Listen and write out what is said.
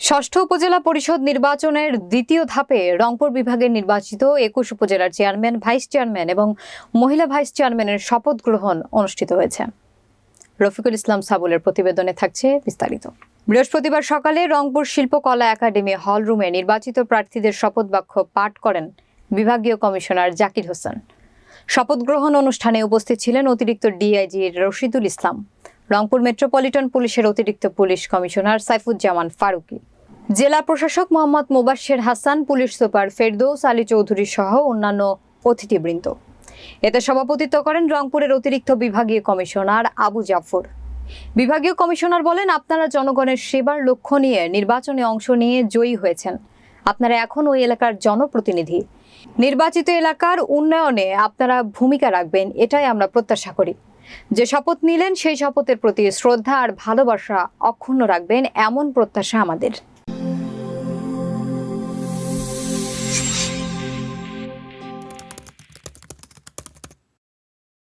ষষ্ঠ উপজেলা পরিষদ নির্বাচনের দ্বিতীয় ধাপে রংপুর বিভাগের নির্বাচিত একুশ উপজেলার চেয়ারম্যান, ভাইস চেয়ারম্যান এবং মহিলা ভাইস চেয়ারম্যানের শপথ গ্রহণ অনুষ্ঠিত হয়েছে। রফিকুল ইসলাম সাবুলের প্রতিবেদনে থাকছে বিস্তারিত। বৃহস্পতিবার সকালে রংপুর শিল্পকলা একাডেমি হল রুমে নির্বাচিত প্রার্থীদের শপথ বাক্য পাঠ করেন বিভাগীয় কমিশনার জাকির হোসেন। শপথ গ্রহণ অনুষ্ঠানে উপস্থিত ছিলেন অতিরিক্ত ডিআইজি রশিদুল ইসলাম, রংপুর মেট্রোপলিটন পুলিশের অতিরিক্ত পুলিশ কমিশনার সাইফুজ্জামান ফারুকী। জেলা প্রশাসক মোহাম্মদ মোবাশ্বের হাসান, পুলিশ সুপার ফেরদৌস আলী চৌধুরী সহ অন্যান্য অতিথিবৃন্দ। এতে সভাপতিত্ব করেন রংপুরের অতিরিক্ত বিভাগীয় কমিশনার আবু জাফর। বিভাগীয় কমিশনার বলেন, আপনারা জনগণের সেবার লক্ষ্য নিয়ে নির্বাচনে অংশ নিয়ে জয়ী হয়েছেন। আপনারা এখন ওই এলাকার জনপ্রতিনিধি। নির্বাচিত এলাকার উন্নয়নে আপনারা ভূমিকা রাখবেন, এটাই আমরা প্রত্যাশা করি। যে শপথ নিলেন, সেই শপথের প্রতি শ্রদ্ধা আর ভালোবাসা অক্ষুণ্ণ রাখবেন, এমন প্রত্যাশা আমাদের।